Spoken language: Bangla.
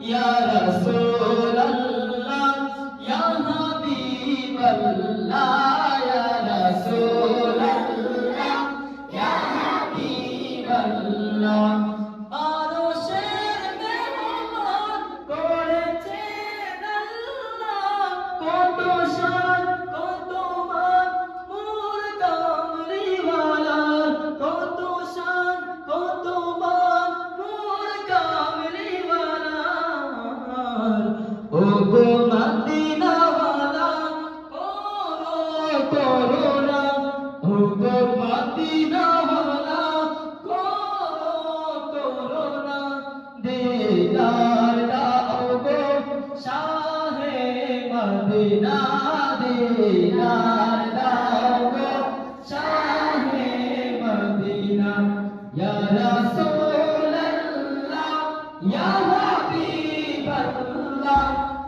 ইয়া ও গো মদিনাওয়ালা করো করোনা